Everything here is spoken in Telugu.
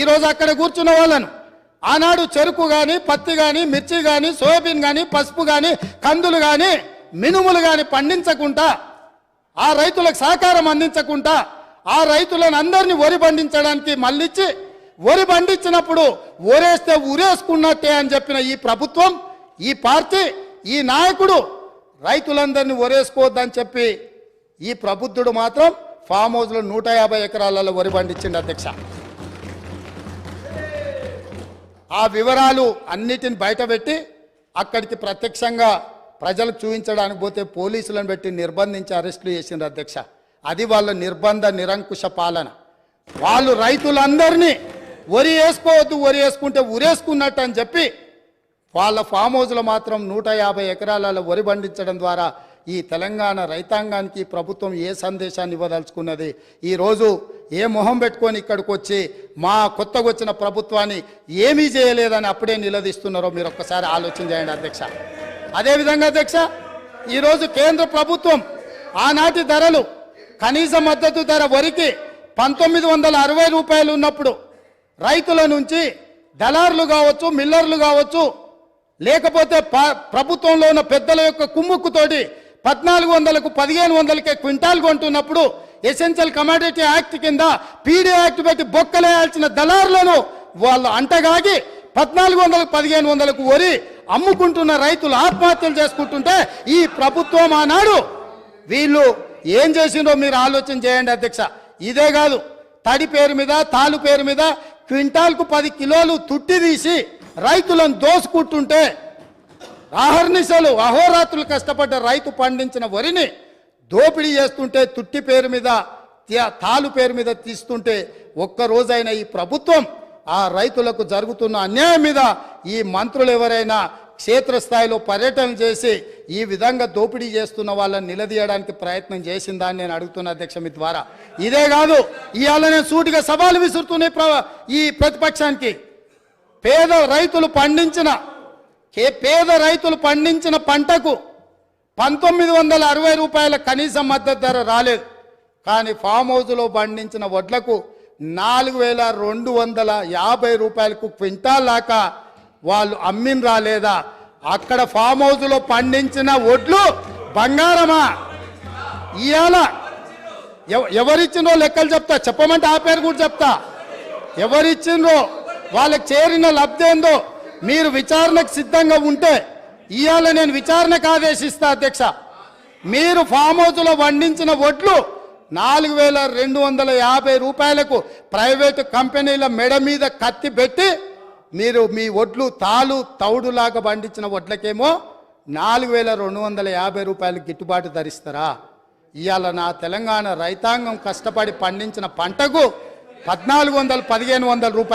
ఈరోజు అక్కడ కూర్చున్న వాళ్ళను. ఆనాడు చెరుకు కానీ పత్తి కానీ మిర్చి కానీ సోయాబీన్ కానీ పసుపు కానీ కందులు కానీ మినుములు కానీ పండించకుండా ఆ రైతులకు సహకారం అందించకుండా ఆ రైతులను అందరినీ వరి పండించడానికి మళ్ళిచ్చి వరి పండించినప్పుడు ఊరేస్తే ఊరేసుకున్నట్టే అని చెప్పిన ఈ ప్రభుత్వం ఈ పార్టీ ఈ నాయకుడు రైతులందరినీ ఒరేసుకోవద్దని చెప్పి ఈ ప్రబుద్ధుడు మాత్రం ఫామ్ హౌస్లో నూట యాభై ఎకరాలలో వరి పండించిండు అధ్యక్ష. ఆ వివరాలు అన్నిటిని బయటపెట్టి అక్కడికి ప్రత్యక్షంగా ప్రజలకు చూపించడానికి పోతే పోలీసులను పెట్టి నిర్బంధించి అరెస్టులు చేసిండ్రు అధ్యక్ష. అది వాళ్ళ నిర్బంధ నిరంకుశ పాలన. వాళ్ళు రైతులందరినీ వరి వేసుకోవద్దు వరి వేసుకుంటే ఉరేసుకున్నట్టు అని చెప్పి వాళ్ళ ఫామ్ హౌస్లో మాత్రం నూట యాభై ఎకరాలలో వరి పండించడం ద్వారా ఈ తెలంగాణ రైతాంగానికి ప్రభుత్వం ఏ సందేశాన్ని ఇవ్వదలుచుకున్నది? ఈరోజు ఏ మొహం పెట్టుకొని ఇక్కడికి వచ్చి మా కొత్తగా వచ్చిన ప్రభుత్వాన్ని ఏమీ చేయలేదని అప్పుడే నిలదీస్తున్నారో మీరు ఒక్కసారి ఆలోచన చేయండి అధ్యక్ష. అదేవిధంగా అధ్యక్ష ఈరోజు కేంద్ర ప్రభుత్వం ఆనాటి ధరలు కనీస మద్దతు ధర వరికి పంతొమ్మిది వందల అరవై రూపాయలు ఉన్నప్పుడు రైతుల నుంచి దళారులు కావచ్చు మిల్లర్లు కావచ్చు లేకపోతే ప- ప్రభుత్వంలో ఉన్న పెద్దల యొక్క కుమ్ముక్కుతోటి పద్నాలుగు వందలకు పదిహేను వందలకే క్వింటాల్ కొంటున్నప్పుడు ఎసెన్షియల్ కమాడిటీ యాక్ట్ కింద పీడీ యాక్ట్ పెట్టి బొక్కలేయాల్సిన దళారులను వాళ్ళు అంటగాగి పద్నాలుగు వందలకు పదిహేను వందలకు వరి అమ్ముకుంటున్న రైతులు ఆత్మహత్యలు చేసుకుంటుంటే ఈ ప్రభుత్వం ఆనాడు వీళ్ళు ఏం చేసిండో మీరు ఆలోచన చేయండి అధ్యక్ష. ఇదే కాదు తడి పేరు మీద తాలు పేరు మీద క్వింటాల్కు పది కిలోలు తుట్టి తీసి రైతులను దోసుకుంటుంటే అహర్నిశలు అహోరాత్రులు కష్టపడ్డ రైతు పండించిన వరిని దోపిడీ చేస్తుంటే తుట్టి పేరు మీద తాలు పేరు మీద తీస్తుంటే ఒక్కరోజైనా ఈ ప్రభుత్వం ఆ రైతులకు జరుగుతున్న అన్యాయం మీద ఈ మంత్రులు ఎవరైనా క్షేత్రస్థాయిలో పర్యటన చేసి ఈ విధంగా దోపిడీ చేస్తున్న వాళ్ళని నిలదీయడానికి ప్రయత్నం చేసిందా అని నేను అడుగుతున్న అధ్యక్ష మీ ద్వారా. ఇదే కాదు ఇవాళ నేను సూటిగా సవాలు విసురుతున్నాయి ప్ర- ఈ ప్రతిపక్షానికి పేద రైతులు పండించిన కే- పేద రైతులు పండించిన పంటకు పంతొమ్మిది వందల అరవై రూపాయల కనీస మద్దతు ధర రాలేదు. కానీ ఫామ్ హౌస్లో పండించిన వడ్లకు నాలుగు వేల రెండు వందల యాభై రూపాయలకు క్వింటాల్ దాకా వాళ్ళు అమ్మిన రాలేదా అక్కడ ఫామ్ హౌస్లో పండించిన వడ్లు బంగారమా? ఇవాళ ఎవరిచ్చినో లెక్కలు చెప్తా. చెప్పమంటే ఆ పేరు కూడా చెప్తా. ఎవరిచ్చిండ్రో? వాళ్ళకి చేరిన లబ్ధి ఏందో? మీరు విచారణకు సిద్ధంగా ఉంటే ఇవాళ నేను విచారణకు ఆదేశిస్తా అధ్యక్ష. మీరు ఫామ్ హౌస్లో వండించిన వడ్లు నాలుగు వేల రెండు వందల యాభై రూపాయలకు ప్రైవేటు కంపెనీల మెడ మీద కత్తి పెట్టి మీరు మీ వడ్లు తాలు తౌడులాగా పండించిన వడ్లకేమో నాలుగు వేల రెండు వందల యాభై రూపాయలు గిట్టుబాటు ధరిస్తారా? ఇవాళ నా తెలంగాణ రైతాంగం కష్టపడి పండించిన పంటకు పద్నాలుగు వందలు పదిహేను వందల రూపాయలు